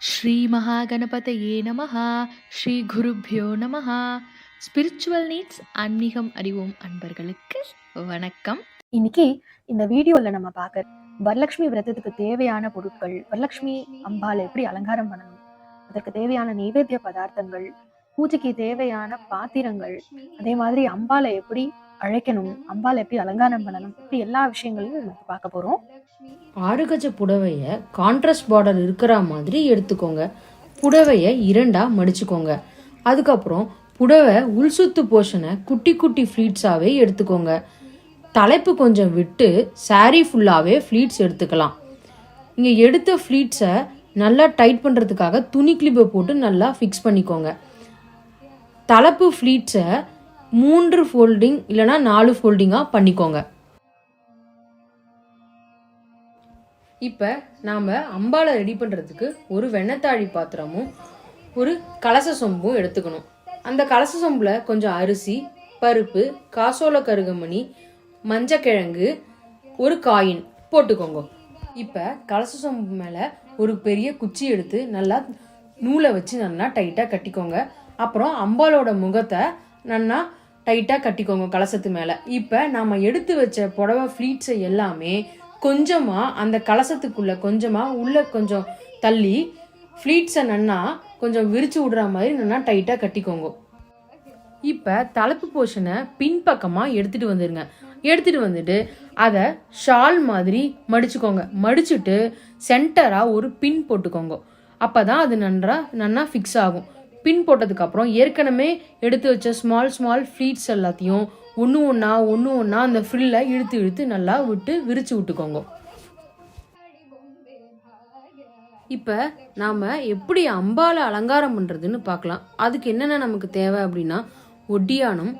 ஸ்ரீ மகாகணபதையே ஸ்ரீ குருப்யோ நமஹா. Spiritual needs ஆன்மீகம் அறிவோம் அன்பர்களுக்கு. வணக்கம். இன்னைக்கு இந்த வீடியோல நம்ம பார்க்க வரலட்சுமி விரதத்துக்கு தேவையான பொருட்கள் வரலட்சுமி அம்பாளை எப்படி அலங்காரம் பண்ணணும்? அதற்கு தேவையான நைவேத்திய பதார்த்தங்கள் பூஜைக்கு தேவையான பாத்திரங்கள் அதே மாதிரி அம்பாலை எப்படி அழைக்கணும் அம்பாலை எப்படி அலங்காரம் பண்ணணும் இப்படி எல்லா விஷயங்களையும் நம்ம பார்க்க போறோம். ஆறுகஜ புடவைய கான்ட்ராஸ்ட் பார்டர் இருக்கிற மாதிரி எடுத்துக்கோங்க. புடவைய இரண்டா மடிச்சுக்கோங்க. அதுக்கப்புறம் புடவை உள் சுத்து போர்ஷனை குட்டி குட்டி ஃப்ளீட்ஸாகவே எடுத்துக்கோங்க. தலைப்பு கொஞ்சம் விட்டு சாரீ ஃபுல்லாகவே ஃப்ளீட்ஸ் எடுத்துக்கலாம். இங்கே எடுத்த ஃப்ளீட்ஸை நல்லா டைட் பண்ணுறதுக்காக துணி கிளிப்பை போட்டு நல்லா ஃபிக்ஸ் பண்ணிக்கோங்க. தலைப்பு ஃப்ளீட்ஸை மூன்று ஃபோல்டிங் இல்லைனா நாலு ஃபோல்டிங்காக பண்ணிக்கோங்க. இப்போ நாம் அம்பாலை ரெடி பண்ணுறதுக்கு ஒரு வெண்ணத்தாழி பாத்திரமும் ஒரு கலச சொம்பும் எடுத்துக்கணும். அந்த கலச சொம்பில் கொஞ்சம் அரிசி பருப்பு காசோல கருகமணி மஞ்சக்கிழங்கு ஒரு காயின் போட்டுக்கோங்க. இப்போ கலச சொம்பு மேலே ஒரு பெரிய குச்சி எடுத்து நல்லா நூலை வச்சு நல்லா டைட்டாக கட்டிக்கோங்க. அப்புறம் அம்பாலோட முகத்தை நல்லா டைட்டாக கட்டிக்கோங்க கலசத்து மேலே. இப்போ நாம் எடுத்து வச்ச புடவை ஃப்ளீட்ஸை எல்லாமே கொஞ்சமாக அந்த கலசத்துக்குள்ளே கொஞ்சமாக உள்ளே கொஞ்சம் தள்ளி ஃப்ளீட்ஸை நன்னா கொஞ்சம் விரித்து விடுற மாதிரி நல்லா டைட்டாக கட்டிக்கோங்க. இப்போ தலைப்பு போர்ஷனை பின்பக்கமாக எடுத்துகிட்டு வந்துடுங்க எடுத்துகிட்டு வந்துட்டு அதை ஷால் மாதிரி மடிச்சுக்கோங்க. மடிச்சுட்டு சென்டராக ஒரு பின் போட்டுக்கோங்க. அப்போ தான் அது நன்றா நன்னா ஃபிக்ஸ் ஆகும். பின் போட்டதுக்கப்புறம் ஏற்கனவே எடுத்து வச்ச ஸ்மால் ஸ்மால் ஃப்ளீட்ஸ் எல்லாத்தையும் ஒன்று ஒன்றா ஒன்று ஒன்றா அந்த ஃப்ரில்லை இழுத்து இழுத்து நல்லா விட்டு விரிச்சு விட்டுக்கோங்க. இப்போ நாம் எப்படி அம்பாலை அலங்காரம் பண்ணுறதுன்னு பார்க்கலாம் அதுக்கு என்னென்ன நமக்கு தேவை அப்படின்னா ஒட்டியானம்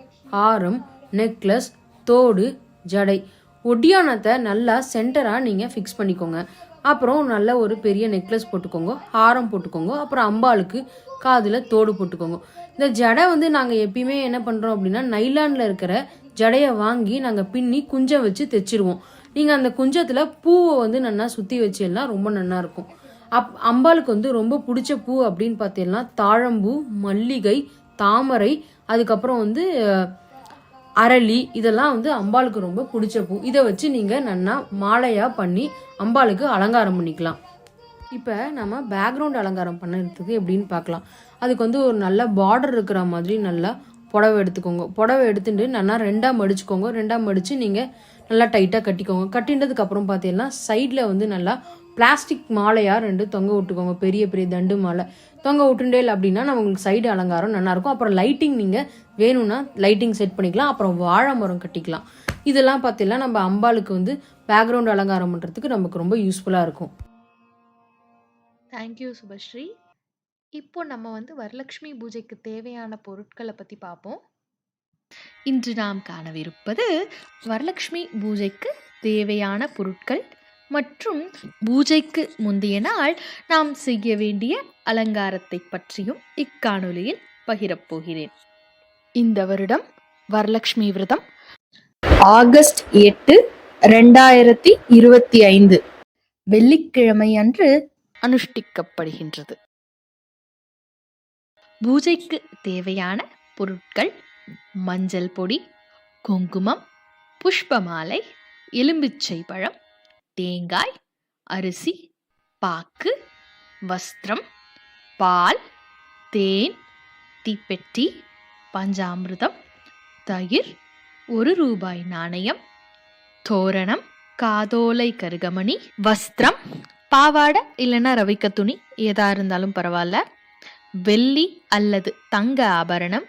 ஆரம் நெக்லஸ் தோடு ஜடை. ஒட்டியானத்தை நல்லா சென்டராக நீங்கள் ஃபிக்ஸ் பண்ணிக்கோங்க. அப்புறம் நல்ல ஒரு பெரிய நெக்லஸ் போட்டுக்கோங்க ஹாரம் போட்டுக்கோங்க அப்புறம் அம்பாளுக்கு காதில் தோடு போட்டுக்கோங்க. இந்த ஜடை வந்து நாங்கள் எப்பயுமே என்ன பண்ணுறோம் அப்படின்னா நைலானில் இருக்கிற ஜடையை வாங்கி நாங்கள் பின்னி குஞ்சம் வச்சு தைச்சிருவோம். நீங்கள் அந்த குஞ்சத்தில் பூவை வந்து நல்லா சுற்றி வச்சிடலாம் ரொம்ப நல்லா இருக்கும். அப் அம்பாளுக்கு வந்து ரொம்ப பிடிச்ச பூ அப்படின்னு பார்த்தீங்கன்னா தாழம்பூ மல்லிகை தாமரை அதுக்கப்புறம் வந்து அரளி இதெல்லாம் வந்து அம்பாளுக்கு ரொம்ப பிடிச்ச பூ. இதை வச்சு நீங்கள் நன்னா மாலையாக பண்ணி அம்பாளுக்கு அலங்காரம் பண்ணிக்கலாம். இப்போ நம்ம பேக்ரவுண்ட் அலங்காரம் பண்ணுறதுக்கு எப்படின்னு பார்க்கலாம் அதுக்கு வந்து ஒரு நல்ல பார்டர் இருக்கிற மாதிரி நல்லா புடவை எடுத்துக்கோங்க. புடவை எடுத்துட்டு நல்லா ரெண்டாக மடிச்சுக்கோங்க. ரெண்டாக மடித்து நீங்கள் நல்லா டைட்டாக கட்டிக்கோங்க. கட்டின்றதுக்கப்புறம் பார்த்தீங்கன்னா சைடில் வந்து நல்லா பிளாஸ்டிக் மாலையாக ரெண்டு தொங்க விட்டுக்கோங்க. பெரிய பெரிய தண்டு மாலை. தொங்க விட்டுண்டேல் அப்படின்னா நம்மளுக்கு சைடு அலங்காரம் நல்லாயிருக்கும் அப்புறம் லைட்டிங் நீங்கள் வேணும்னா லைட்டிங் செட் பண்ணிக்கலாம். அப்புறம் வாழை மரம் கட்டிக்கலாம். இதெல்லாம் பார்த்தீங்கன்னா நம்ம அம்பாளுக்கு வந்து பேக்ரவுண்ட் அலங்காரம் பண்ணுறதுக்கு நமக்கு ரொம்ப யூஸ்ஃபுல்லாக இருக்கும். தேங்க்யூ சுபஸ்ரீ இப்போ நம்ம வந்து வரலட்சுமி பூஜைக்கு தேவையான பொருட்களை பற்றி பார்ப்போம் இன்று நாம் காணவிருப்பது வரலட்சுமி பூஜைக்கு தேவையான பொருட்கள் மற்றும் பூஜைக்கு முந்தைய நாள் நாம் செய்ய வேண்டிய அலங்காரத்தை பற்றியும் இக்காணொலியில் பகிரப் போகிறேன். இந்த வருடம் வரலட்சுமி விரதம் ஆகஸ்ட் எட்டு ரெண்டாயிரத்தி இருபத்தி ஐந்து. வெள்ளிக்கிழமை அன்று அனுஷ்டிக்கப்படுகின்றது. பூஜைக்கு தேவையான பொருட்கள் மஞ்சள் பொடி குங்குமம் புஷ்பமாலை எலும்பிச்சை பழம் தேங்காய் அரிசி பாக்கு வஸ்திரம் பால் தேன் தீப்பெட்டி பஞ்சாமிர்தம் தயிர் ஒரு ரூபாய் நாணயம் தோரணம் காதோலை கருகமணி வஸ்திரம் பாவாடை இல்லைன்னா ரவிக்க துணி ஏதா இருந்தாலும் பரவாயில்ல. வெள்ளி அல்லது தங்க ஆபரணம்.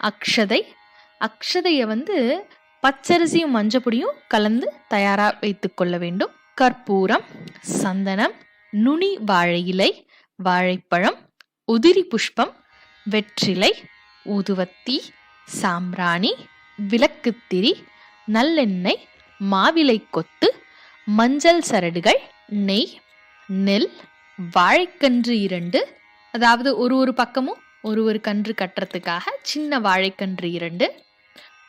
அக்ஷதை. அக்ஷதையை வந்து பச்சரிசியும் மஞ்சப்பொடியும் கலந்து தயாராக வைத்துக்கொள்ள வேண்டும். கற்பூரம் சந்தனம் நுனி வாழை இலை வாழைப்பழம் உதிரி புஷ்பம் வெற்றிலை ஊதுவத்தி சாம்பிராணி விளக்குத்திரி நல்லெண்ணெய் மாவிலை கொத்து மஞ்சள் சரடுகள் நெய் நெல் வாழைக்கன்று இரண்டு அதாவது ஒரு ஒரு பக்கமும் ஒரு ஒரு கன்று கட்டுறதுக்காக சின்ன வாழைக்கன்று இரண்டு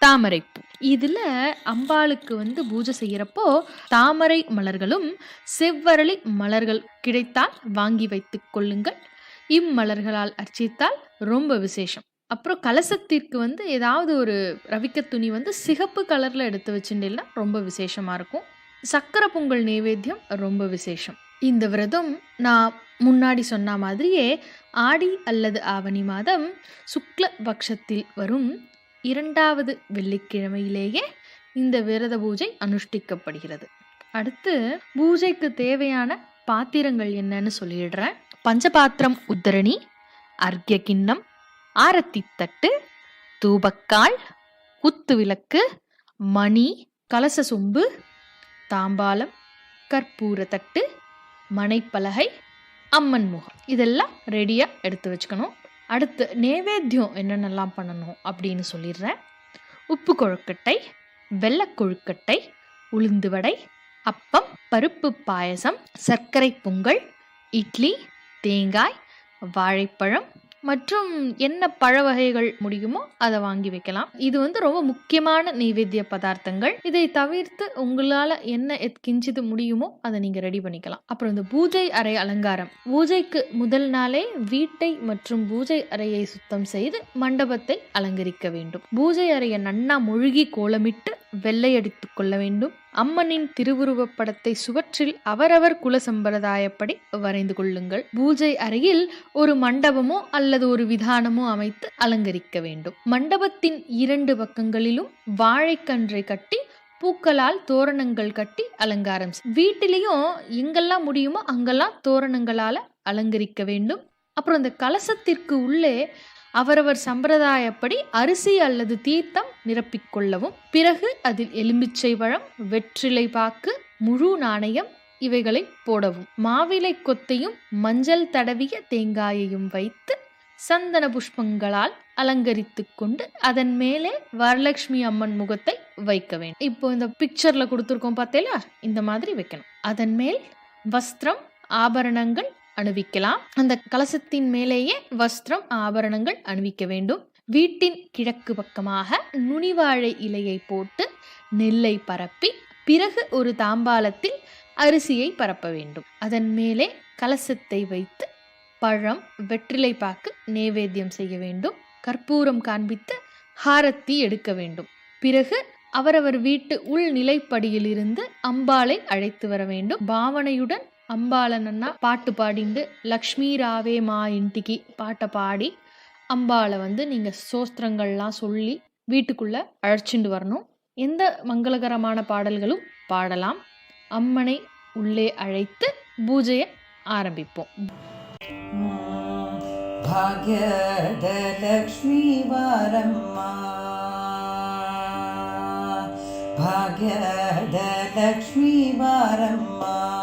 தாமரைப்பூ. இதில் அம்பாளுக்கு வந்து பூஜை செய்கிறப்போ தாமரை மலர்களும் செவ்வரளி மலர்கள் கிடைத்தால் வாங்கி வைத்து கொள்ளுங்கள். இம்மலர்களால் அர்ச்சித்தால் ரொம்ப விசேஷம். அப்புறம் கலசத்திற்கு வந்து ஏதாவது ஒரு ரவிக்க துணி வந்து சிகப்பு கலரில் எடுத்து வச்சுட்டேன்னா ரொம்ப விசேஷமாக இருக்கும். சக்கரை பொங்கல் நைவேத்தியம் ரொம்ப விசேஷம். இந்த விரதம் நான் முன்னாடி சொன்ன மாதிரியே ஆடி அல்லது ஆவணி மாதம் சுக்ல பக்ஷத்தில் வரும் இரண்டாவது வெள்ளிக்கிழமையிலேயே இந்த விரத பூஜை அனுஷ்டிக்கப்படுகிறது. அடுத்து பூஜைக்கு தேவையான பாத்திரங்கள் என்னன்னு சொல்லிடுறேன். பஞ்சபாத்திரம் உத்தரணி அர்க்ய கிண்ணம் ஆரத்தி தட்டு தூபக்கால் குத்து விளக்கு மணி கலச சொம்பு தாம்பாலம் கற்பூர தட்டு மனைப்பலகை அம்மன் முகம். இதெல்லாம் ரெடியாக எடுத்து வச்சுக்கணும். அடுத்து நேவேத்தியம் என்னென்னலாம் பண்ணணும் அப்படின்னு சொல்லிடுறேன். உப்பு கொழுக்கட்டை வெள்ளை கொழுக்கட்டை உளுந்து வடை அப்பம் பருப்பு பாயசம் சர்க்கரை பொங்கல் இட்லி தேங்காய் வாழைப்பழம் மற்றும் என்ன பழ வகைகள் முடியுமோ அதை வாங்கி வைக்கலாம். இது வந்து ரொம்ப முக்கியமான நெய்வேத்திய பதார்த்தங்கள். இதை தவிர்த்து உங்களால் என்ன எத் கிஞ்சிது முடியுமோ அதை நீங்கள் ரெடி பண்ணிக்கலாம். அப்புறம் இந்த பூஜை அறை அலங்காரம். பூஜைக்கு முதல் நாளே வீட்டை மற்றும் பூஜை அறையை சுத்தம் செய்து மண்டபத்தை அலங்கரிக்க வேண்டும். பூஜை அறையை நன்னா மொழுகி கோலமிட்டு வெள்ளையடித்து கொள்ள வேண்டும். அம்மனின் திருவுருவப் படத்தை சுவற்றில் அவரவர் குல சம்பிரதாயப்படி வரைந்து கொள்ளுங்கள். பூஜை அறையில் ஒரு மண்டபமோ அல்லது ஒரு விதானமோ அமைத்து அலங்கரிக்க வேண்டும். மண்டபத்தின் இரண்டு பக்கங்களிலும் வாழைக்கன்றை கட்டி பூக்களால் தோரணங்கள் கட்டி அலங்காரம் வீட்டிலையும் எங்கெல்லாம் முடியுமோ அங்கெல்லாம் தோரணங்களால் அலங்கரிக்க வேண்டும். அப்புறம் இந்த கலசத்திற்கு உள்ளே அவரவர் சம்பிரதாயப்படி அரிசி அல்லது தீர்த்தம் நிரப்பிக்கொள்ளவும் பிறகு அதில் எலுமிச்சை பழம் வெற்றிலை பாக்கு முழு நாணயம் இவைகளை போடவும். மாவிலை கொத்தையும் மஞ்சள் தடவிய தேங்காயையும் வைத்து சந்தன புஷ்பங்களால் அலங்கரித்து கொண்டு அதன் மேலே வரலட்சுமி அம்மன் முகத்தை வைக்க வேண்டும். இப்போ இந்த பிக்சர்ல கொடுத்துருக்கோம் பார்த்தீங்களா இந்த மாதிரி வைக்கணும். அதன் மேல் வஸ்திரம் ஆபரணங்கள் அணிவிக்கலாம். அந்த கலசத்தின் மேலேயே வஸ்திரம் ஆபரணங்கள் அணிவிக்க வேண்டும். வீட்டின் கிழக்கு பக்கமாக நுனிவாழை இலையை போட்டு நெல்லை பரப்பி பிறகு ஒரு தாம்பாலத்தில் அரிசியை பரப்ப வேண்டும். அதன் மேலே கலசத்தை வைத்து பழம் வெற்றிலை பாக்கு நேவேத்தியம் செய்ய வேண்டும். கற்பூரம் காண்பித்து ஹாரத்தி எடுக்க வேண்டும். பிறகு அவரவர் வீட்டு உள் நிலைப்படியிலிருந்து அம்பாளை அழைத்து வர வேண்டும். பாவனையுடன் அம்பாளனன்னா பாட்டு பாடிண்டு லக்ஷ்மி ராவே மா இன்ட்டிக்கு பாட்டை பாடி அம்பாவை வந்து நீங்கள் சோஸ்திரங்கள்லாம் சொல்லி வீட்டுக்குள்ளே அழைச்சிட்டு வரணும். எந்த மங்களகரமான பாடல்களும் பாடலாம். அம்மனை உள்ளே அழைத்து பூஜையை ஆரம்பிப்போம். भाग्यदलक्ष्मी वारम्मा லக்ஷ்மி वारम्मा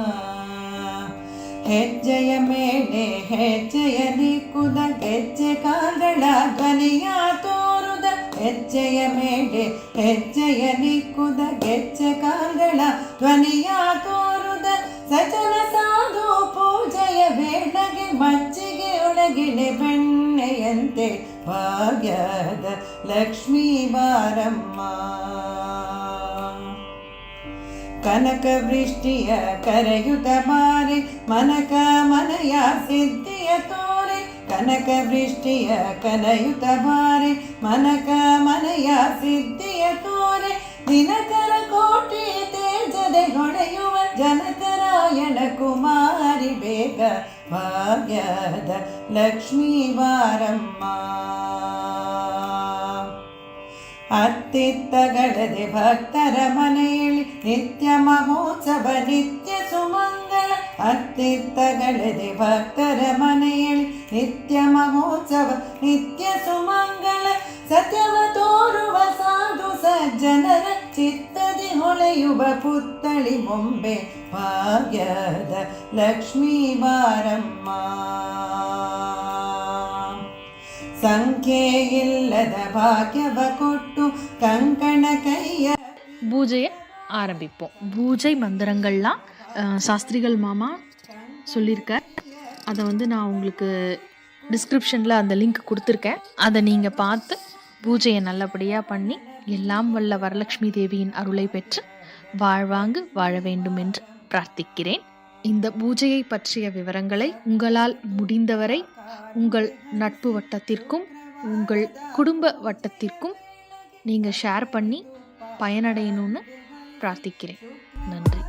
ಹೆಜ್ಜೆಯ ಮೇಲೆ ಹೆಜ್ಜೆಯ ನಿಕ್ಕುದ ಗೆಜ್ಜೆ ಕಾಲ್ಗಳ ಧ್ವನಿಯ ತೋರುದ. ಹೆಜ್ಜೆಯ ಮೇಲೆ ಹೆಜ್ಜೆಯ ನಿಕ್ಕುದ ಗೆಜ್ಜೆ ಕಾಲ್ಗಳ ಧ್ವನಿಯ ತೋರುದ. ಸಜನ ಸಾಧು ಪೂಜೆಯ ವೇಳೆಗೆ ಮಜ್ಜಿಗೆ ಒಳಗಿಳೆ ಬೆಣ್ಣೆಯಂತೆ ಭಾಗ್ಯದ ಲಕ್ಷ್ಮೀ ಬಾರಮ್ಮ. ಕನಕ ವೃಷ್ಟಿಯ ಕರೆಯುತ ಬಾರಿ ಮನಕ ಮನೆಯ ಸಿದ್ಧಿಯ ತೋರಿ, ಕನಕ ವೃಷ್ಟಿಯ ಕರೆಯುತ ಬಾರಿ ಮನಕ ಮನೆಯ ಸಿದ್ಧಿಯ ತೋರೆ, ದಿನಕರ ಕೋಟಿ ತೇಜದೆ ಹೊಡೆಯುವ ಜನಕರಾಯಣ ಕುಮಾರಿ, ಬೇಗ ಭಾಗ್ಯದ ಲಕ್ಷ್ಮೀ ಬಾರಮ್ಮ ಅತ್ತಿತ್ತಗಳದೆ ಭಕ್ತರ ಮನೆಯಲ್ಲಿ ನಿತ್ಯ ಮಹೋತ್ಸವ ನಿತ್ಯ ಸುಮಂಗಳ ಅತ್ತಿತ್ತಗಳದೆ ಭಕ್ತರ ಮನೆಯಲ್ಲಿ ನಿತ್ಯ ಮಹೋತ್ಸವ ನಿತ್ಯ ಸುಮಂಗಳ ಸತ್ಯವ ತೋರುವ ಸಾಧು ಸಜ್ಜನರ ಚಿತ್ತದಿ ಹೊಳೆಯುವ ಪುತ್ತಳಿ ಬೊಂಬೆ ಭಾಗ್ಯದ ಲಕ್ಷ್ಮೀ ಬಾರಮ್ಮ ಸಂಖ್ಯೆ ಇಲ್ಲದ ಭಾಗ್ಯವ ಕೊಟ್ಟು ಕಂಕಣ ಕೈಯ பூஜையை ஆரம்பிப்போம் பூஜை மந்திரங்கள்லாம் அஹ், சாஸ்திரிகள் மாமா சொல்லியிருக்கார் அதை வந்து நான் உங்களுக்கு டிஸ்கிரிப்ஷனில் அந்த லிங்க் கொடுத்துருக்கேன் அதை நீங்கள் பார்த்து பூஜையை நல்லபடியாக பண்ணி எல்லாம் வல்ல வரலட்சுமி தேவியின் அருளை பெற்று வாழ்வாங்கு வாழ வேண்டும் என்று பிரார்த்திக்கிறேன் இந்த பூஜையை பற்றிய விவரங்களை உங்களால் முடிந்தவரை உங்கள் நட்பு வட்டத்திற்கும் உங்கள் குடும்ப வட்டத்திற்கும் நீங்கள் ஷேர் பண்ணி பயனடையணும்னு பிரார்த்திக்கிறேன். நன்றி.